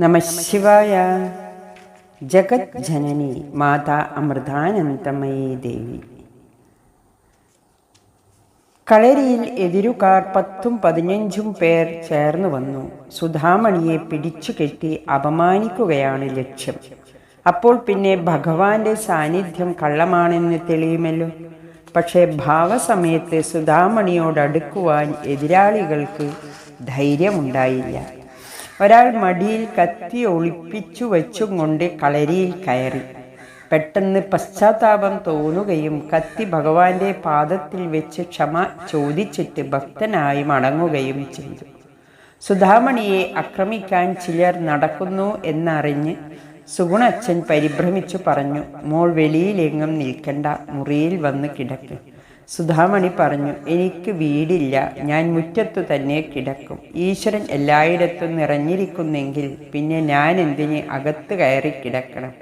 നമശിവായ ജഗത് ജനനി മാതാ അമൃതാനന്ദമയീ ദേവി. കളരിയിൽ എതിരുകാർ പത്തും പതിനഞ്ചും പേർ ചേർന്നു വന്നു. സുധാമണിയെ പിടിച്ചു കെട്ടി അപമാനിക്കുകയാണ് ലക്ഷ്യം. അപ്പോൾ പിന്നെ ഭഗവാന്റെ സാന്നിധ്യം കള്ളമാണെന്ന് തെളിയുമല്ലോ. പക്ഷേ ഭാവസമയത്ത് സുധാമണിയോടടുക്കുവാൻ എതിരാളികൾക്ക് ധൈര്യമുണ്ടായില്ല. ഒരാൾ മടിയിൽ കത്തി ഒളിപ്പിച്ചു വെച്ചും കൊണ്ട് കളരിയിൽ കയറി. പെട്ടെന്ന് പശ്ചാത്താപം തോന്നുകയും കത്തി ഭഗവാന്റെ പാദത്തിൽ വെച്ച് ക്ഷമ ചോദിച്ചിട്ട് ഭക്തനായി മടങ്ങുകയും ചെയ്തു. സുധാമണിയെ ആക്രമിക്കാൻ ചിലർ നടക്കുന്നു എന്നറിഞ്ഞ് സുഗുണച്ഛൻ പരിഭ്രമിച്ചു പറഞ്ഞു മോൾ വെളിയിലെങ്ങും നിൽക്കണ്ട മുറിയിൽ വന്ന് കിടക്ക്. സുധാമണി പറഞ്ഞു എനിക്ക് വീടില്ല. ഞാൻ മുറ്റത്തു തന്നെ കിടക്കും. ഈശ്വരൻ എല്ലായിടത്തും നിറഞ്ഞിരിക്കുന്നെങ്കിൽ പിന്നെ ഞാൻ എന്തിന് അകത്ത് കയറി കിടക്കണം?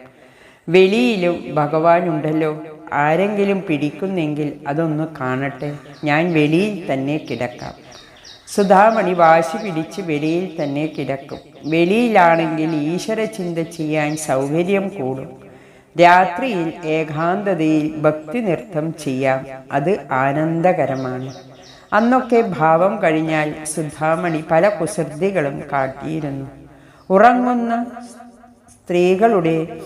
വെളിയിലും ഭഗവാനുണ്ടല്ലോ. ആരെങ്കിലും പിടിക്കുന്നെങ്കിൽ അതൊന്ന് കാണട്ടെ. ഞാൻ വെളിയിൽ തന്നെ കിടക്കാം. സുധാമണി വാശി പിടിച്ച് വെളിയിൽ തന്നെ കിടക്കും. വെളിയിലാണെങ്കിൽ ഈശ്വര ചിന്ത ചെയ്യാൻ സൗകര്യം കൂടും. രാത്രിയിൽ ഏകാന്തതയിൽ ഭക്തി നൃത്തം ചെയ്യാം. അത് ആനന്ദകരമാണ്. അന്നൊക്കെ ഭാവം കഴിഞ്ഞാൽ സുധാമണി പല കുസൃതികളും കാട്ടിയിരുന്നു. ഉറങ്ങുന്ന സ്ത്രീകളുടെ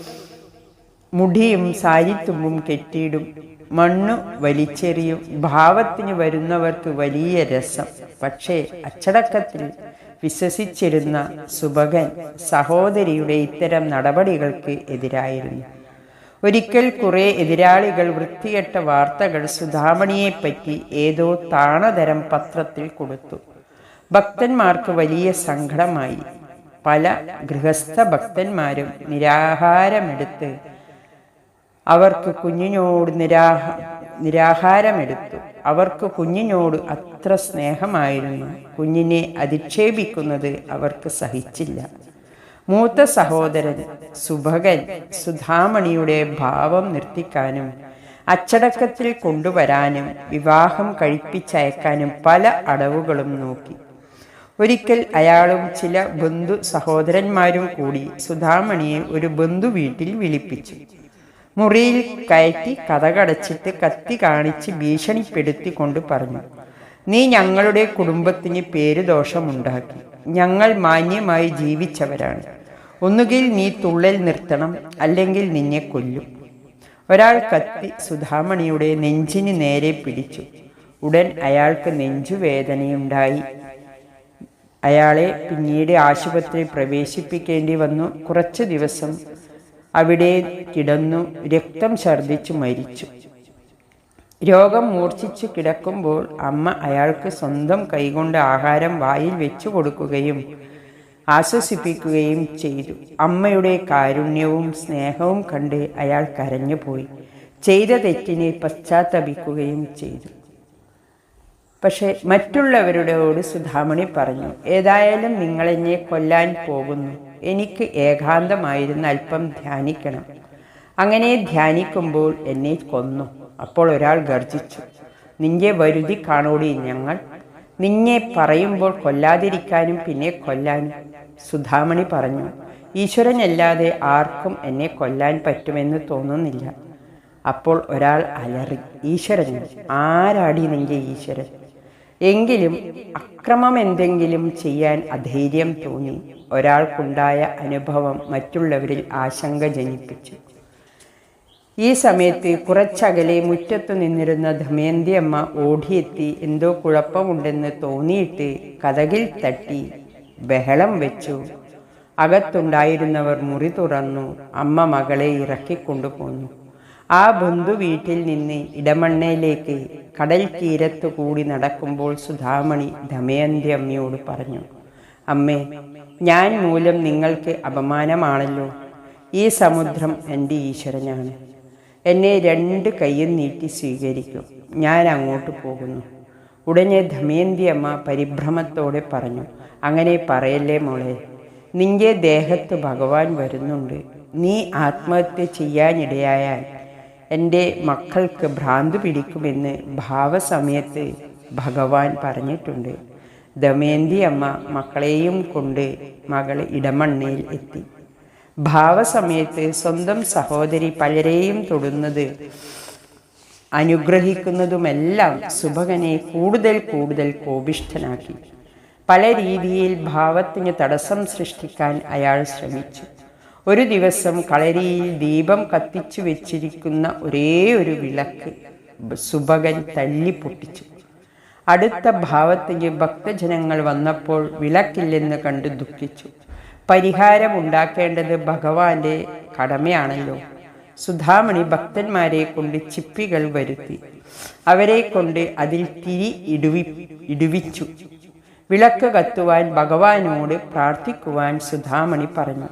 മുടിയും സാരിത്തുമ്പും കെട്ടിയിടും. മണ്ണു വലിച്ചെറിയും. ഭാവത്തിന് വരുന്നവർക്ക് വലിയ രസം. പക്ഷേ അച്ചടക്കത്തിൽ വിശ്വസിച്ചിരുന്ന സുഭകൻ സഹോദരിയുടെ ഇത്തരം നടപടികൾക്ക് എതിരായിരുന്നു. ഒരിക്കൽ കുറെ എതിരാളികൾ വൃത്തികെട്ട വാർത്തകൾ സുധാമണിയെപ്പറ്റി ഏതോ താണതരം പത്രത്തിൽ കൊടുത്തു. ഭക്തന്മാർക്ക് വലിയ സങ്കടമായി. പല ഗൃഹസ്ഥ ഭക്തന്മാരും നിരാഹാരമെടുത്ത് അവർക്ക് കുഞ്ഞിനോട് നിരാഹ നിരാഹാരമെടുത്തു. അവർക്ക് കുഞ്ഞിനോട് അത്ര സ്നേഹമായിരുന്നു. കുഞ്ഞിനെ അധിക്ഷേപിക്കുന്നത് അവർക്ക് സഹിച്ചില്ല. മൂത്ത സഹോദരൻ സുഭകൻ സുധാമണിയുടെ ഭാവം നിർത്തിക്കാനും അച്ചടക്കത്തിൽ കൊണ്ടുവരാനും വിവാഹം കഴിപ്പിച്ചയക്കാനും പല അടവുകളും നോക്കി. ഒരിക്കൽ അയാളും ചില ബന്ധു സഹോദരന്മാരും കൂടി സുധാമണിയെ ഒരു ബന്ധു വീട്ടിൽ വിളിപ്പിച്ചു. മുറിയിൽ കയറ്റി കഥകടച്ചിട്ട് കത്തി കാണിച്ച് ഭീഷണിപ്പെടുത്തിക്കൊണ്ട് പറഞ്ഞു നീ ഞങ്ങളുടെ കുടുംബത്തിന് പേരുദോഷമുണ്ടാക്കി. ഞങ്ങൾ മാന്യമായി ജീവിച്ചവരാണ്. ഒന്നുകിൽ നീ തുള്ളൽ നിർത്തണം അല്ലെങ്കിൽ നിന്നെ കൊല്ലും. ഒരാൾ കത്തി സുധാമണിയുടെ നെഞ്ചിന് നേരെ പിടിച്ചു. ഉടൻ അയാൾക്ക് നെഞ്ചുവേദനയുണ്ടായി. അയാളെ പിന്നീട് ആശുപത്രി പ്രവേശിപ്പിക്കേണ്ടി വന്നു. കുറച്ച് ദിവസം അവിടെ കിടന്നു രക്തം ഛർദ്ദിച്ചു മരിച്ചു. രോഗം മൂർച്ഛിച്ചു കിടക്കുമ്പോൾ അമ്മ അയാൾക്ക് സ്വന്തം കൈകൊണ്ട് ആഹാരം വായിൽ വെച്ചു കൊടുക്കുകയും ആശ്വസിപ്പിക്കുകയും ചെയ്തു. അമ്മയുടെ കാരുണ്യവും സ്നേഹവും കണ്ട് അയാൾ കരഞ്ഞുപോയി. ചെയ്ത തെറ്റിനെ പശ്ചാത്തപിക്കുകയും ചെയ്തു. പക്ഷെ മറ്റുള്ളവരോട് സുധാമണി പറഞ്ഞു ഏതായാലും നിങ്ങളെന്നെ കൊല്ലാൻ പോകുന്നു. എനിക്ക് ഏകാന്തമായിരുന്ന് അല്പം ധ്യാനിക്കണം. അങ്ങനെ ധ്യാനിക്കുമ്പോൾ എന്നെ കൊന്നു. അപ്പോൾ ഒരാൾ ഗർജിച്ചു നിന്റെ വരുതി കാണോടി ഞങ്ങൾ. നിന്നെ പറയുമ്പോൾ കൊല്ലാതിരിക്കാനും പിന്നെ കൊല്ലാനും സുധാമണി പറഞ്ഞു ഈശ്വരനല്ലാതെ ആർക്കും എന്നെ കൊല്ലാൻ പറ്റുമെന്ന് തോന്നുന്നില്ല. അപ്പോൾ ഒരാൾ അലറി ഈശ്വരൻ ആരാടി നിന്റെ ഈശ്വരൻ? എങ്കിലും അക്രമം എന്തെങ്കിലും ചെയ്യാൻ അധൈര്യം തോന്നി. ഒരാൾക്കുണ്ടായ അനുഭവം മറ്റുള്ളവരിൽ ആശങ്ക ജനിപ്പിച്ചു. ഈ സമയത്ത് കുറച്ചകലെ മുറ്റത്തു നിന്നിരുന്ന ധമയന്തി അമ്മ ഓടിയെത്തി എന്തോ കുഴപ്പമുണ്ടെന്ന് തോന്നിയിട്ട് കഥകിൽ തട്ടി ബഹളം വെച്ചു. അകത്തുണ്ടായിരുന്നവർ മുറി തുറന്നു. അമ്മ മകളെ ഇറക്കിക്കൊണ്ടുപോന്നു. ആ ബന്ധു വീട്ടിൽ നിന്ന് ഇടമണ്ണയിലേക്ക് കടൽ തീരത്തു കൂടി നടക്കുമ്പോൾ സുധാമണി ദമയന്തി അമ്മയോട് പറഞ്ഞു അമ്മേ ഞാൻ മൂലം നിങ്ങൾക്ക് അപമാനമാണല്ലോ. ഈ സമുദ്രം എന്റെ ഈശ്വരനാണ്. എന്നെ രണ്ട് കൈയും നീട്ടി സ്വീകരിക്കും. ഞാൻ അങ്ങോട്ട് പോകുന്നു. ഉടനെ ധമയന്തി അമ്മ പരിഭ്രമത്തോടെ പറഞ്ഞു അങ്ങനെ പറയല്ലേ മോളെ നിന്റെ ദേഹത്ത് ഭഗവാൻ വരുന്നുണ്ട് നീ ആത്മഹത്യ ചെയ്യാനിടയായാൽ എന്റെ മക്കൾക്ക് ഭ്രാന്ത് പിടിക്കുമെന്ന് ഭാവസമയത്ത് ഭഗവാൻ പറഞ്ഞിട്ടുണ്ട്. ദമയന്തി അമ്മ മക്കളെയും കൊണ്ട് മകൾ ഇടമണ്ണയിൽ എത്തി. ഭാവസമയത്ത് സ്വന്തം സഹോദരി പലരെയും തൊടുന്നത് അനുഗ്രഹിക്കുന്നതുമെല്ലാം സുഭകനെ കൂടുതൽ കൂടുതൽ കോപിഷ്ഠനാക്കി. പല രീതിയിൽ ഭാവത്തിന് തടസ്സം സൃഷ്ടിക്കാൻ അയാൾ ശ്രമിച്ചു. ഒരു ദിവസം കളരിയിൽ ദീപം കത്തിച്ചു വെച്ചിരിക്കുന്ന ഒരേ ഒരു വിളക്ക് സുഭകൻ തല്ലി പൊട്ടിച്ചു. അടുത്ത ഭാവത്തിന് ഭക്തജനങ്ങൾ വന്നപ്പോൾ വിളക്കില്ലെന്ന് കണ്ട് ദുഃഖിച്ചു. പരിഹാരം ഉണ്ടാക്കേണ്ടത് ഭഗവാന്റെ കടമയാണല്ലോ. സുധാമണി ഭക്തന്മാരെ കൊണ്ട് ചിപ്പികൾ വരുത്തി. അവരെ കൊണ്ട് അതിൽ തിരി ഇടുവി ഇടുവിച്ചു. വിളക്ക് കത്തുവാൻ ഭഗവാനോട് പ്രാർത്ഥിക്കുവാൻ സുധാമണി പറഞ്ഞു.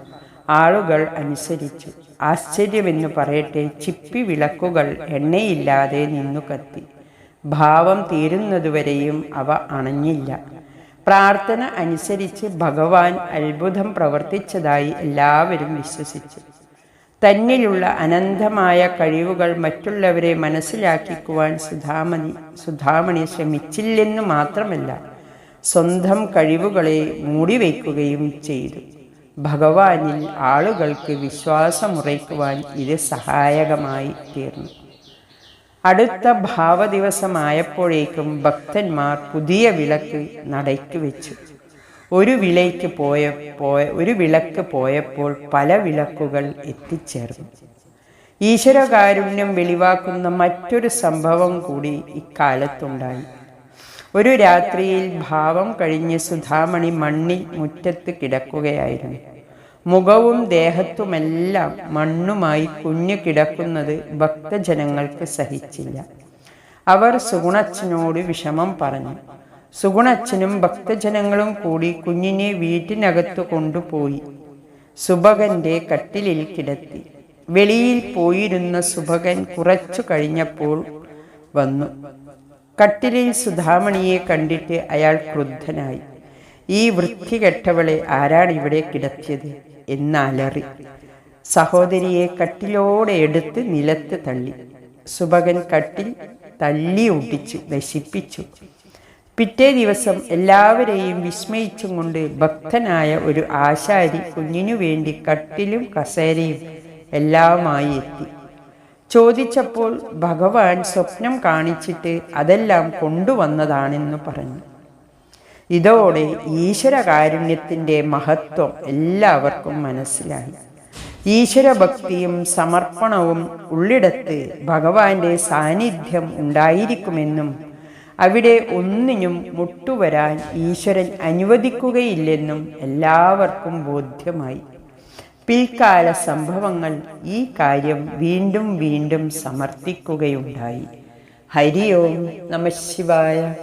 ആളുകൾ അനുസരിച്ചു. ആശ്ചര്യമെന്ന് പറയട്ടെ ചിപ്പി വിളക്കുകൾ എണ്ണയില്ലാതെ നിന്നു കത്തി. ഭാവം തീരുന്നതുവരെയും അവ അണഞ്ഞില്ല. പ്രാർത്ഥന അനുസരിച്ച് ഭഗവാൻ അത്ഭുതം പ്രവർത്തിച്ചതായി എല്ലാവരും വിശ്വസിച്ചു. തന്നിലുള്ള അനന്തമായ കഴിവുകൾ മറ്റുള്ളവരെ മനസ്സിലാക്കിക്കുവാൻ സുധാമണി സുധാമണി ശ്രമിച്ചില്ലെന്നു മാത്രമല്ല സ്വന്തം കഴിവുകളെ മൂടിവെക്കുകയും ചെയ്തു. ഭഗവാനിൽ ആളുകൾക്ക് വിശ്വാസമുറയ്ക്കുവാൻ ഇത് സഹായകമായി തീർന്നു. അടുത്ത ഭാവദിവസമായപ്പോഴേക്കും ഭക്തന്മാർ പുതിയ വിളക്ക് നടയ്ക്ക് വെച്ചു ഒരു വിളയ്ക്ക് പോയ പോയ ഒരു വിളക്ക് പോയപ്പോൾ പല വിളക്കുകൾ എത്തിച്ചേർന്നു. ഈശ്വരകാരുണ്യം വെളിവാക്കുന്ന മറ്റൊരു സംഭവം കൂടി ഇക്കാലത്തുണ്ടായി. ഒരു രാത്രിയിൽ ഭാവം കഴിഞ്ഞ് സുധാമണി മണ്ണിൽ മുറ്റത്ത് കിടക്കുകയായിരുന്നു. മുഖവും ദേഹത്തുമെല്ലാം മണ്ണുമായി കുഞ്ഞു കിടക്കുന്നത് ഭക്തജനങ്ങൾക്ക് സഹിച്ചില്ല. അവർ സുഗുണച്ചനോട് വിഷമം പറഞ്ഞു. സുഗുണച്ചനും ഭക്തജനങ്ങളും കൂടി കുഞ്ഞിനെ വീട്ടിനകത്തു കൊണ്ടുപോയി. സുഭകന്റെ കട്ടിലിൽ കിടത്തി. വെളിയിൽ പോയിരുന്ന സുഭകൻ കുറച്ചു കഴിഞ്ഞപ്പോൾ വന്നു. കട്ടിലിൽ സുധാമണിയെ കണ്ടിട്ട് അയാൾ ക്രുദ്ധനായി. ഈ വൃത്തികെട്ടവളെ ആരാണ് ഇവിടെ കിടത്തിയത് എന്നാലറി. സഹോദരിയെ കട്ടിലോടെ എടുത്ത് നിലത്ത് തള്ളി. സുഭകൻ കട്ടിൽ തല്ലി ഒട്ടിച്ചു നശിപ്പിച്ചു. പിറ്റേ ദിവസം എല്ലാവരെയും വിസ്മയിച്ചും കൊണ്ട് ഭക്തനായ ഒരു ആശാരി കുഞ്ഞിനു വേണ്ടി കട്ടിലും കസേരയും എല്ലാമായി എത്തി. ചോദിച്ചപ്പോൾ ഭഗവാൻ സ്വപ്നം കാണിച്ചിട്ട് അതെല്ലാം കൊണ്ടുവന്നതാണെന്ന് പറഞ്ഞു. ഇതോടെ ഈശ്വരകാരുണ്യത്തിന്റെ മഹത്വം എല്ലാവർക്കും മനസ്സിലായി. ഈശ്വരഭക്തിയും സമർപ്പണവും ഉള്ളിടത്ത് ഭഗവാന്റെ സാന്നിധ്യം ഉണ്ടായിരിക്കുമെന്നും അവിടെ ഒന്നിനും മുട്ടുവരാൻ ഈശ്വരൻ അനുവദിക്കുകയില്ലെന്നും എല്ലാവർക്കും ബോധ്യമായി. പിൽക്കാല സംഭവങ്ങൾ ഈ കാര്യം വീണ്ടും വീണ്ടും സമർത്ഥിക്കുകയുണ്ടായി. ഹരി ഓം നമ ശിവായ.